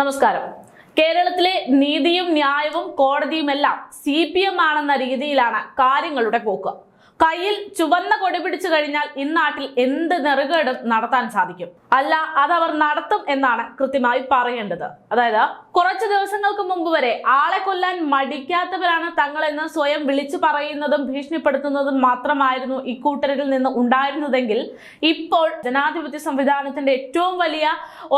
നമസ്കാരം. കേരളത്തിലെ നീതിയും ന്യായവും കോടതിയുമെല്ലാം സി പി എം ആണെന്ന രീതിയിലാണ് കാര്യങ്ങളുടെ പോക്ക്. കയ്യിൽ ചുവന്ന കൊടി പിടിച്ചു കഴിഞ്ഞാൽ ഇന്നാട്ടിൽ എന്ത് നെറുകേടും നടത്താൻ സാധിക്കും. അല്ല അതവർ നടത്തും എന്നാണ് കൃത്യമായി പറയേണ്ടത്. അതായത് കുറച്ച് ദിവസങ്ങൾക്ക് മുമ്പ് വരെ ആളെ കൊല്ലാൻ മടിക്കാത്തവരാണ് തങ്ങളെന്ന് സ്വയം വിളിച്ചു പറയുന്നതും ഭീഷണിപ്പെടുത്തുന്നതും മാത്രമായിരുന്നു ഇക്കൂട്ടരിൽ നിന്ന് ഉണ്ടായിരുന്നതെങ്കിൽ ഇപ്പോൾ ജനാധിപത്യ സംവിധാനത്തിന്റെ ഏറ്റവും വലിയ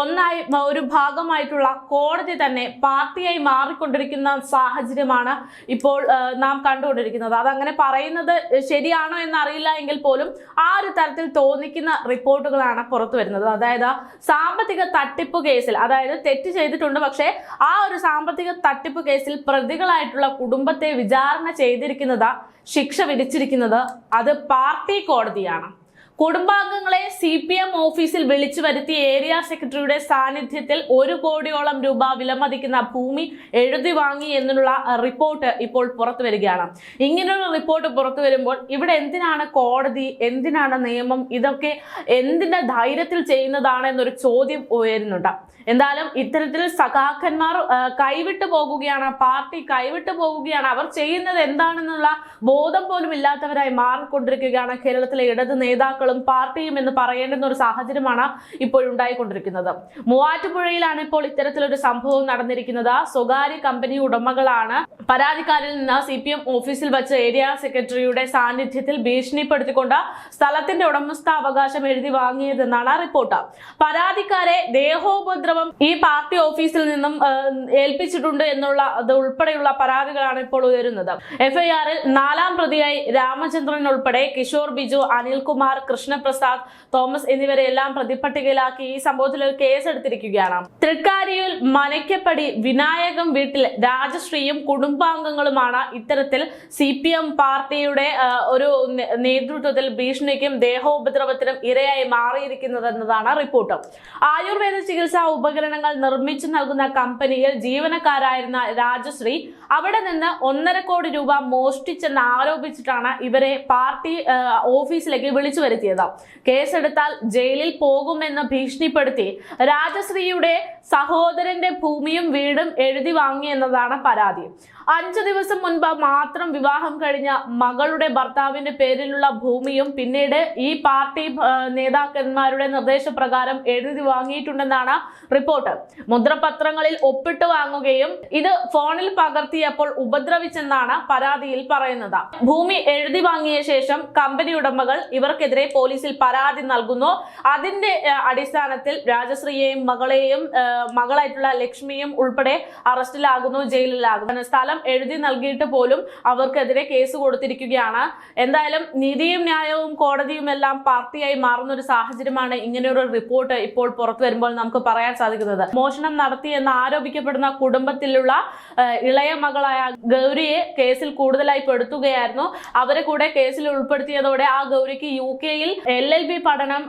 ഒന്നായി ഒരു ഭാഗമായിട്ടുള്ള കോടതി തന്നെ പാർട്ടിയായി മാറിക്കൊണ്ടിരിക്കുന്ന സാഹചര്യമാണ് ഇപ്പോൾ നാം കണ്ടുകൊണ്ടിരിക്കുന്നത്. അതങ്ങനെ പറയുന്നത് ശരിയാണോ എന്ന് അറിയില്ല എങ്കിൽ പോലും ആ ഒരു തരത്തിൽ തോന്നിക്കുന്ന റിപ്പോർട്ടുകളാണ് പുറത്തു വരുന്നത്. അതായത് സാമ്പത്തിക തട്ടിപ്പ് കേസിൽ അതായത് തെറ്റ് ചെയ്തിട്ടുണ്ട് പക്ഷേ ആ ഒരു സാമ്പത്തിക തട്ടിപ്പ് കേസിൽ പ്രതികളായിട്ടുള്ള കുടുംബത്തെ വിചാരണ ചെയ്തിരിക്കുന്നത് ശിക്ഷ വിധിച്ചിരിക്കുന്നത് അത് പാർട്ടി കോടതിയാണ്. കുടുംബാംഗങ്ങളെ സി പി എം ഓഫീസിൽ വിളിച്ചു വരുത്തി ഏരിയ സെക്രട്ടറിയുടെ സാന്നിധ്യത്തിൽ ഒരു കോടിയോളം രൂപ വിലമതിക്കുന്ന ഭൂമി എഴുതി വാങ്ങി എന്നുള്ള റിപ്പോർട്ട് ഇപ്പോൾ പുറത്തു വരികയാണ്. ഇങ്ങനെയുള്ള റിപ്പോർട്ട് പുറത്തു വരുമ്പോൾ ഇവിടെ എന്തിനാണ് കോടതി എന്തിനാണ് നിയമം ഇതൊക്കെ എന്തിന്റെ ധൈര്യത്തിൽ ചെയ്യുന്നതാണ് എന്നൊരു ചോദ്യം ഉയരുന്നുണ്ട്. എന്തായാലും ഇത്തരത്തിൽ സഖാക്കന്മാർ കൈവിട്ടു പോകുകയാണ് പാർട്ടി കൈവിട്ടു പോകുകയാണ്. അവർ ചെയ്യുന്നത് എന്താണെന്നുള്ള ബോധം പോലും ഇല്ലാത്തവരായി മാറിക്കൊണ്ടിരിക്കുകയാണ് കേരളത്തിലെ ഇടത് നേതാക്കളും പാർട്ടിയും എന്ന് പറയേണ്ടുന്ന ഒരു സാഹചര്യമാണ് ഇപ്പോൾ ഉണ്ടായിക്കൊണ്ടിരിക്കുന്നത്. മൂവാറ്റുപുഴയിലാണ് ഇപ്പോൾ ഇത്തരത്തിലൊരു സംഭവം നടന്നിരിക്കുന്നത്. സ്വകാര്യ കമ്പനി ഉടമകളാണ് പരാതിക്കാരിൽ നിന്ന് സി പി എം ഓഫീസിൽ വെച്ച് ഏരിയ സെക്രട്ടറിയുടെ സാന്നിധ്യത്തിൽ ഭീഷണിപ്പെടുത്തിക്കൊണ്ട് സ്ഥലത്തിന്റെ ഉടമസ്ഥാവകാശം എഴുതി വാങ്ങിയതെന്നാണ് റിപ്പോർട്ട്. പരാതിക്കാരെ ദേഹോപദ്രവം ഈ പാർട്ടി ഓഫീസിൽ നിന്നും ഏൽപ്പിച്ചിട്ടുണ്ട് എന്നുള്ള അത് ഉൾപ്പെടെയുള്ള പരാതികളാണ് ഇപ്പോൾ ഉയരുന്നത്. എഫ്ഐആറിൽ നാലാം പ്രതിയായി രാമചന്ദ്രൻ ഉൾപ്പെടെ കിഷോർ ബിജു അനിൽകുമാർ കൃഷ്ണപ്രസാദ് തോമസ് എന്നിവരെ എല്ലാം പ്രതിപട്ടികയിലാക്കി ഈ സംഭവത്തിൽ ഒരു കേസ് എടുത്തിരിക്കുകയാണ് തൃക്കാരിയിൽ മനയ്ക്കപ്പടി വിനായകം വീട്ടിൽ രാജശ്രീയും കുടുംബാംഗങ്ങളുമാണ് ഇത്തരത്തിൽ സി പി എം പാർട്ടിയുടെ ഒരു നേതൃത്വത്തിൽ ഭീഷണിക്കും ദേഹോപദ്രവത്തിനും ഇരയായി മാറിയിരിക്കുന്നത് എന്നതാണ് റിപ്പോർട്ട്. ആയുർവേദ ചികിത്സാ ഉപകരണങ്ങൾ നിർമ്മിച്ചു നൽകുന്ന കമ്പനിയിൽ ജീവനക്കാരായിരുന്ന രാജശ്രീ അവിടെ നിന്ന് ഒന്നര കോടി രൂപ മോഷ്ടിച്ചെന്ന് ആരോപിച്ചിട്ടാണ് ഇവരെ പാർട്ടി ഓഫീസിലേക്ക് വിളിച്ചു വരുത്തിയത്. കേസെടുത്താൽ ജയിലിൽ പോകുമെന്ന് ഭീഷണിപ്പെടുത്തി രാജശ്രീയുടെ സഹോദരന്റെ ഭൂമിയും വീടും എഴുതി വാങ്ങി എന്നതാണ് പരാതി. അഞ്ചു ദിവസം മുൻപ് മാത്രം വിവാഹം കഴിഞ്ഞ മകളുടെ ഭർത്താവിന്റെ പേരിലുള്ള ഭൂമിയും പിന്നീട് ഈ പാർട്ടി നേതാക്കന്മാരുടെ നിർദ്ദേശപ്രകാരം എഴുതി വാങ്ങിയിട്ടുണ്ടെന്നാണ് റിപ്പോർട്ട്. മുദ്രപത്രങ്ങളിൽ ഒപ്പിട്ട് വാങ്ങുകയും ഇത് ഫോണിൽ പകർത്തിയപ്പോൾ ഉപദ്രവിച്ചെന്നാണ് പരാതിയിൽ പറയുന്നത്. ഭൂമി എഴുതി വാങ്ങിയ ശേഷം കമ്പനി ഉടമകൾ ഇവർക്കെതിരെ പോലീസിൽ പരാതി നൽകുന്നു. അതിന്റെ അടിസ്ഥാനത്തിൽ രാജശ്രീയെയും മകളെയും മകളായിട്ടുള്ള ലക്ഷ്മിയും ഉൾപ്പെടെ അറസ്റ്റിലാകുന്നു ജയിലിലാകുന്നു. സ്ഥലം എഴുതി നൽകിയിട്ട് പോലും അവർക്കെതിരെ കേസ് കൊടുത്തിരിക്കുകയാണ്. എന്തായാലും നീതിയും ന്യായവും കോടതിയും എല്ലാം പാർട്ടിയായി മാറുന്ന ഒരു സാഹചര്യമാണ് ഇങ്ങനെയൊരു റിപ്പോർട്ട് ഇപ്പോൾ പുറത്തു വരുമ്പോൾ നമുക്ക് പറയാൻ സാധിക്കുന്നത്. മോഷണം നടത്തി എന്ന് ആരോപിക്കപ്പെടുന്ന കുടുംബത്തിലുള്ള ഇളയ മകളായ ഗൗരിയെ കേസിൽ കൂടുതലായി പെടുത്തുകയായിരുന്നു. അവരെ കൂടെ കേസിൽ ഉൾപ്പെടുത്തിയതോടെ ആ ഗൗരിക്ക് യു കെയിൽ എൽ എൽ ബി പഠനം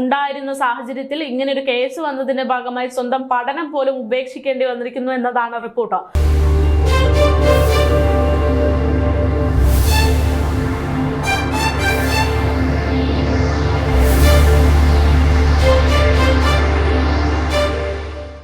ഉണ്ടായിരുന്ന സാഹചര്യത്തിൽ ഇങ്ങനെ ഒരു കേസ് വന്നതിന്റെ ഭാഗമായി സ്വന്തം പഠനം പോലും ഉപേക്ഷിക്കേണ്ടി വന്നിരിക്കുന്നു എന്നതാണ് റിപ്പോർട്ട്.